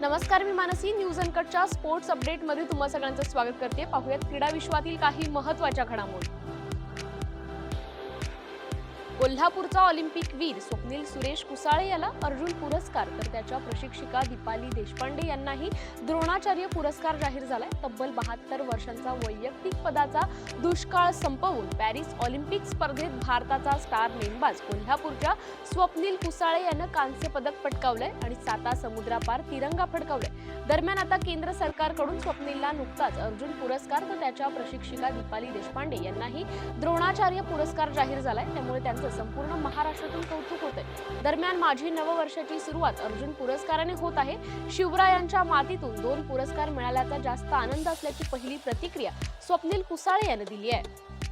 नमस्कार मी मानसी. न्यूज अनकटच्या स्पोर्ट्स अपडेटमध्ये तुम्हा सगळ्यांचं स्वागत करते. पाहूयात क्रीडा विश्वातील काही महत्त्वाच्या घडामोडी. कोल्हापूरचा ऑलिम्पिक वीर स्वप्नील सुरेश कुसाळे याला अर्जुन पुरस्कार. तर त्याच्या प्रशिक्षिका दीपाली देशपांडे यांनाही द्रोणाचार्य पुरस्कार जाहीर झालाय. तब्बल बहात्तर वर्षांचा वैयक्तिक पदाचा दुष्काळ संपवून पॅरिस ऑलिम्पिक स्पर्धेत भारताचा स्टार नेमबाज कोल्हापूरच्या स्वप्नील कुसाळे यानं कांस्य पदक पटकावलंय आणि साता समुद्रापार तिरंगा फडकावलाय. दरम्यान आता केंद्र सरकारकडून स्वप्नीलला नुकताच अर्जुन पुरस्कार तर त्याच्या प्रशिक्षिका दीपाली देशपांडे यांनाही द्रोणाचार्य पुरस्कार जाहीर झालाय. त्यामुळे त्यांचं संपूर्ण महाराष्ट्रातून कौतुक होत आहे दरम्यान माझी नववर्षाची सुरुवात अर्जुन पुरस्काराने होत आहे. शिवरायांच्या मातीतून दोन पुरस्कार मिळाल्याचा जास्त आनंद असल्याची पहिली प्रतिक्रिया स्वप्नील कुसाळे यानं दिली आहे.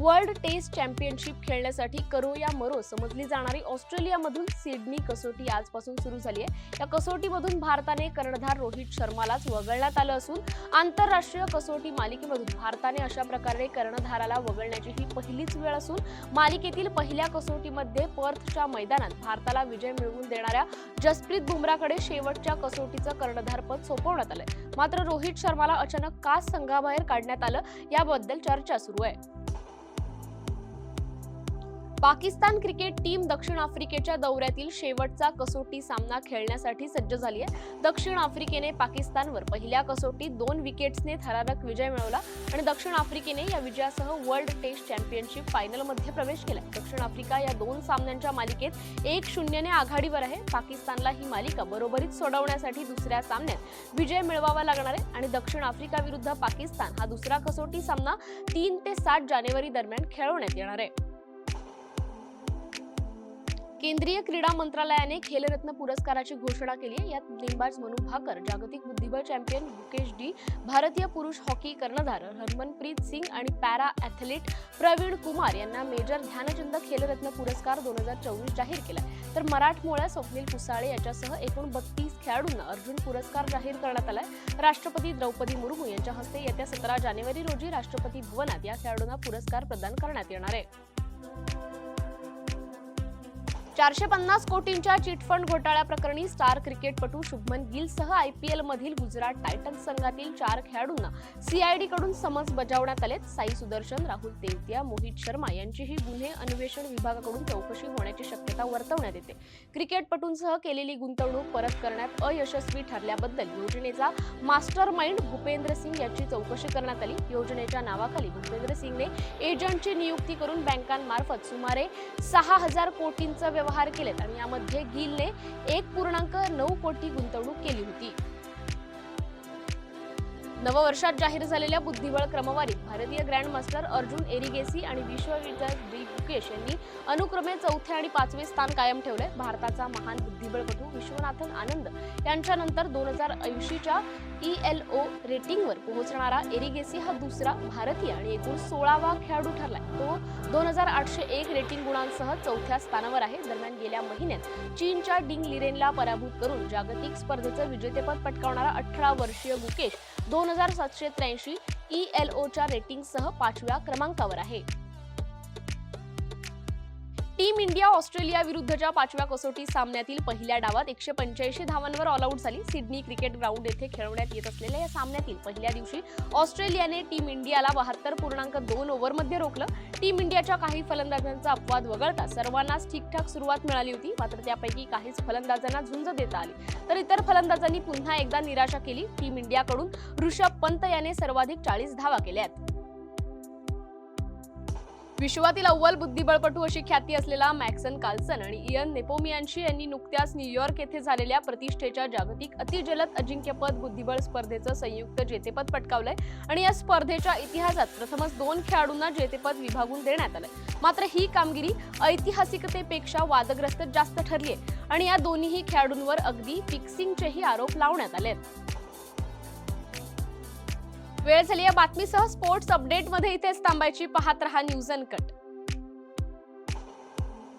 वर्ल्ड टेस्ट चॅम्पियनशिप खेळण्यासाठी करो या मरो समजली जाणारी ऑस्ट्रेलियामधून सिडनी कसोटी आजपासून सुरू झाली आहे. या कसोटीमधून भारताने कर्णधार रोहित शर्मालाच वगळण्यात आलं असून आंतरराष्ट्रीय कसोटी मालिकेमधून भारताने अशा प्रकारे कर्णधाराला वगळण्याची ही पहिलीच वेळ असून मालिकेतील पहिल्या कसोटीमध्ये पर्थच्या मैदानात भारताला विजय मिळवून देणाऱ्या जसप्रीत बुमराकडे शेवटच्या कसोटीचं कर्णधारपद सोपवण्यात आलंय. मात्र रोहित शर्माला अचानक का संघाबाहेर काढण्यात आलं याबद्दल चर्चा सुरू आहे. पाकिस्तान क्रिकेट टीम दक्षिण आफ्रिकेच्या दौऱ्यातील शेवटचा कसोटी सामना खेळण्यासाठी सज्ज झाली आहे. दक्षिण आफ्रिकेने पाकिस्तानवर पहिल्या कसोटीत दोन विकेट्सने थरारक विजय मिळवला आणि दक्षिण आफ्रिकेने या विजयासह वर्ल्ड टेस्ट चॅम्पियनशिप फायनलमध्ये प्रवेश केला दक्षिण आफ्रिका या दोन सामन्यांच्या मालिकेत एक शून्यने आघाडीवर आहे. पाकिस्तानला ही मालिका बरोबरीत सोडवण्यासाठी दुसऱ्या सामन्यात विजय मिळवावा लागणार आहे आणि दक्षिण आफ्रिका विरुद्ध पाकिस्तान हा दुसरा कसोटी सामना तीन ते सात जानेवारी दरम्यान खेळवण्यात येणार आहे. केंद्रीय क्रीडा मंत्रालयाने खेलरत्न पुरस्काराची घोषणा केली आहे. यात नेमबाज मनु भाकर जागतिक बुद्धिबळ चॅम्पियन मुकेश डी भारतीय पुरुष हॉकी कर्णधार हरमनप्रीत सिंग आणि पॅरा ॲथलीट प्रवीण कुमार यांना मेजर ध्यानचंद खेलरत्न पुरस्कार दोन हजार चोवीस जाहीर केला तर मराठमोळ्या स्वप्नील कुसाळे याच्यासह एकूण बत्तीस खेळाडूंना अर्जुन पुरस्कार जाहीर करण्यात आलाय राष्ट्रपती द्रौपदी मुर्मू यांच्या हस्ते येत्या सतरा जानेवारी रोजी राष्ट्रपती भवनात या खेळाडूंना पुरस्कार प्रदान करण्यात येणार आहे. चारशे पन्नास कोटींच्या चिटफंड घोटाळ्या प्रकरणी स्टार क्रिकेटपटू शुभमन गिलसह आयपीएल मधील गुजरात टायटन्स संघातील चार खेळाडूंना सीआयडी कडून समन्स बजावण्यात आलेत. साई सुदर्शन राहुल तेवतिया मोहित शर्मा यांचीही गुन्हे अन्वेषण विभागाकडून चौकशी होण्याची शक्यता वर्तवण्यात येते. क्रिकेटपटूंसह केलेली गुंतवणूक परत करण्यात अयशस्वी ठरल्याबद्दल योजनेचा मास्टर माइंड भूपेंद्र सिंग याची चौकशी करण्यात आली. योजनेच्या नावाखाली भूपेंद्र सिंगने एजंटची नियुक्ती करून बँकांमार्फत सुमारे सहा हजार कोटींचा व्यवहार केलेत आणि यामध्ये गिलने एक पूर्णांक नऊ कोटी गुंतवणूक केली होती. नववर्षात जाहीर झालेल्या बुद्धिबळ क्रमवारीत भारतीय ग्रँडमास्टर अर्जुन एरिगेसी आणि विश्वविजय डी गुकेश यांनी अनुक्रमे चौथे आणि पाचवे स्थान कायम ठेवले. भारताचा महान बुद्धिबळपटू विश्वनाथन आनंद यांच्यानंतर दोन हजार ऐंशीच्या ई एल ओ रेटिंगवर पोहोचणारा एरिगेसी हा दुसरा भारतीय आणि एकूण सोळावा खेळाडू ठरलाय. तो दोन हजार आठशे एक रेटिंग गुणांसह चौथ्या स्थानावर आहे. दरम्यान गेल्या महिन्यात चीनच्या डिंग लिरेनला पराभूत करून जागतिक स्पर्धेचं विजेतेपद पटकावणारा अठरा वर्षीय गुकेश दोन हजार सातशे त्र्याऐंशी ई एल ओच्या रेटिंगसह पाचव्या क्रमांकावर आहे. टीम इंडिया ऑस्ट्रेलिया विरुद्धच्या पाचव्या कसोटी सामन्यातील पहिल्या डावात एकशे पंच्याऐंशी धावांवर ऑल आऊट झाली. सिडनी क्रिकेट ग्राउंड येथे खेळवण्यात येत असलेल्या या सामन्यातील पहिल्या दिवशी ऑस्ट्रेलियाने टीम इंडियाला बहात्तर पूर्णांक दोन ओव्हरमध्ये रोखलं. टीम इंडियाच्या काही फलंदाजांचा अपवाद वगळता सर्वांनाच ठीकठाक सुरुवात मिळाली होती. मात्र त्यापैकी काहीच फलंदाजांना झुंज देता आली. तर इतर फलंदाजांनी पुन्हा एकदा निराशा केली. टीम इंडियाकडून ऋषभ पंत याने सर्वाधिक चाळीस धावा केल्या आहेत विश्वातील अव्वल बुद्धिबळपटू अशी ख्याती असलेला मॅक्सन कार्लसन आणि इयन नेपोमियांशी यांनी नुकत्याच न्यूयॉर्क येथे झालेल्या प्रतिष्ठेच्या जागतिक अतिजलद अजिंक्यपद बुद्धिबळ स्पर्धेचं संयुक्त जेतेपद पटकावलंय. आणि या स्पर्धेच्या इतिहासात प्रथमच दोन खेळाडूंना जेतेपद विभागून देण्यात आलंय. मात्र ही कामगिरी ऐतिहासिकतेपेक्षा वादग्रस्त जास्त ठरली आहे आणि या दोन्हीही खेळाडूंवर अगदी फिक्सिंगचेही आरोप लावण्यात आले आहेत वेळ झाली या बातमीसह स्पोर्ट्स अपडेटमध्ये इथेच थांबायची. पाहत रहा न्यूज अनकट.